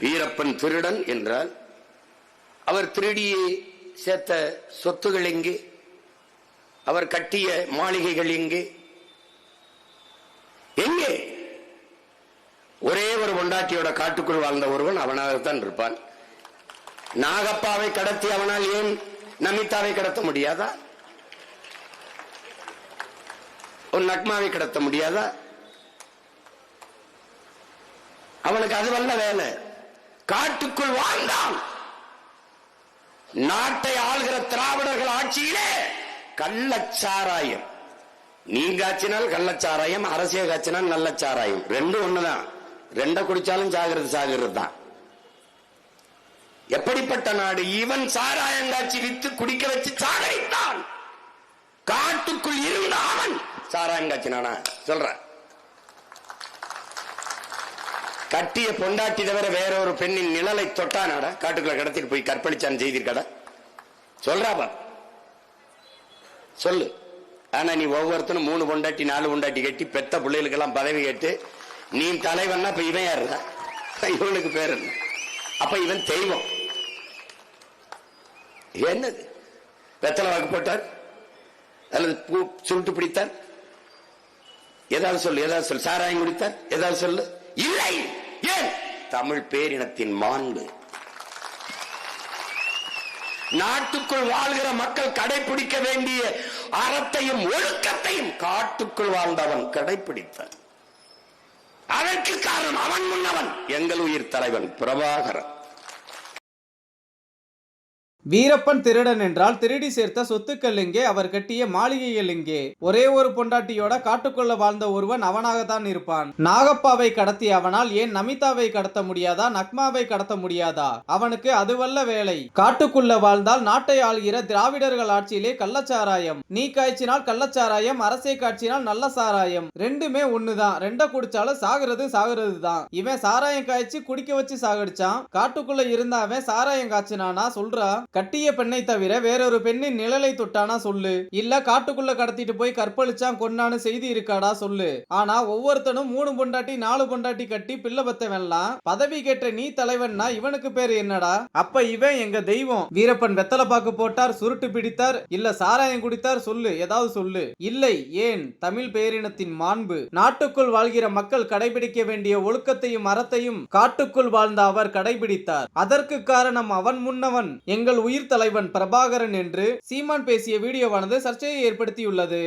வீரப்பன் திருடன் என்றால் அவர் திருடியே சேர்த்த சொத்துகள் எங்கே? அவர் கட்டிய மாளிகைகள் எங்கே? எங்கே? ஒரே ஒரு பொண்டாட்டியோட காட்டுக்குள் வாழ்ந்த ஒருவன் அவனாகத்தான் இருப்பான். நாகப்பாவை கடத்தி அவனால் ஏன் நமிதாவை கடத்த முடியாதா? ஒரு நக்மாவை கடத்த முடியாதா? அவனுக்கு அது வல்ல வேலை. காட்டுக்குள் வாழ்ந்தான் நாட்டை ஆளுகிற திராவிடர்கள் ஆட்சியிலே கள்ளச்சாராயம். நீங்க காய்ச்சினால் கள்ளச்சாராயம் அரசியல் காய்ச்சினால் நல்லச்சாராயம். ரெண்டும் ஒண்ணுதான். ரெண்ட குடிச்சாலும் சாகிறது சாகிறது தான் எப்படிப்பட்ட நாடு? இவன் சாராயம் காய்ச்சி வித்து குடிக்க வச்சு சாகரித்தான் காட்டுக்குள் இருந்த அவன் சாராயம் காய்ச்சினானா சொல்றேன். கட்டிய பொண்டாட்டி தவிர வேற ஒரு பெண்ணின் நிழலை தொட்டானாடா? காட்டுக்குள்ள கடத்திட்டு போய் கற்பழிச்சான் செய்திருக்கடா? சொல்றாப்பா சொல்லு. ஆனா நீ ஒவ்வொருத்தனும் மூணு பொண்டாட்டி நாலு பொண்டாட்டி கட்டி பெத்த பிள்ளைகளுக்கெல்லாம் பதவி கேட்டு நீ தலைவன்னா இப்ப இவன் யாருடா? இவனுக்கு பேர் என்ன? அப்ப இவன் தெய்வம். என்னது? வெத்தலை வாக்கு போட்டார்? அல்லது பூ சுருட்டு பிடித்தார்? ஏதாவது சொல்லு ஏதாவது சொல்லு. சாராயம் குடித்தார்? ஏதாவது சொல்லு. இல்லை! ஏன்? தமிழ் பேரினத்தின் மாண்பு. நாட்டுக்குள் வாழ்கிற மக்கள் கடைபிடிக்க வேண்டிய அறத்தையும் ஒழுக்கத்தையும் காட்டுக்குள் வாழ்ந்தவன் கடைபிடித்தான் அதற்கு காரணம் அவன் முன்னவன் எங்கள் உயிர் தலைவன் பிரபாகரன். வீரப்பன் திருடன் என்றால் திருடி சேர்த்த சொத்துக்கள் எங்கே? அவர் கட்டிய மாளிகைகள் எங்கே? ஒரே ஒரு பொண்டாட்டியோட காட்டுக்குள்ள வாழ்ந்த ஒருவன் அவனாகத்தான் இருப்பான். நாகப்பாவை கடத்தி அவனால் ஏன் நமிதாவை கடத்த முடியாதா? நக்மாவை கடத்த முடியாதா? அவனுக்கு அதுவல்ல வேலை. காட்டுக்குள்ள வாழ்ந்தால் நாட்டை ஆள்கிற திராவிடர்கள் ஆட்சியிலே கள்ளச்சாராயம். நீ காய்ச்சினால் கள்ளச்சாராயம் அரசை காய்ச்சினால் நல்ல சாராயம். ரெண்டுமே ஒண்ணுதான். ரெண்ட குடிச்சாலும் சாகுறது சாகுறது தான் இவன் சாராயம் காய்ச்சி குடிக்க வச்சு சாகடிச்சான். காட்டுக்குள்ள இருந்தா அவன் சாராயம் காய்ச்சினானா? சொல்றா. கட்டிய பெண்ணை தவிர வேறொரு பெண்ணின் நிழலை தொட்டானா சொல்லு. இல்ல காட்டுக்குள்ள கடத்திட்டு போய் கற்பழிச்சான் கொன்னான்னு செய்தி இருக்காடா சொல்லு. ஆனா ஒவ்வொருத்தனும் மூணு பொண்டாட்டி நாலு பொண்டாட்டி கட்டி பிள்ளை பத்தவன்லாம். பதவி கேட்ட நீ தலைவன்னா இவனுக்கு பேர் என்னடா? அப்ப இவன் எங்க தெய்வம்? வீரப்பன் வெத்தலை பாக்கு போட்டார் சுருட்டு பிடித்தார் இல்ல சாராயம் குடித்தார் சொல்லு ஏதாவது சொல்லு. இல்லை ஏன்? தமிழ் பேரினத்தின் மாண்பு. நாட்டுக்குள் வாழ்கிற மக்கள் கடைபிடிக்க வேண்டிய ஒழுக்கத்தையும் அறத்தையும் காட்டுக்குள் வாழ்ந்த அவர் கடைபிடித்தார். அதற்கு காரணம் அவன் முன்னவன். எங்கள் உயிர் தலைவன் பிரபாகரன் என்று சீமான் பேசிய வீடியோவானது சர்ச்சையை ஏற்படுத்தியுள்ளது.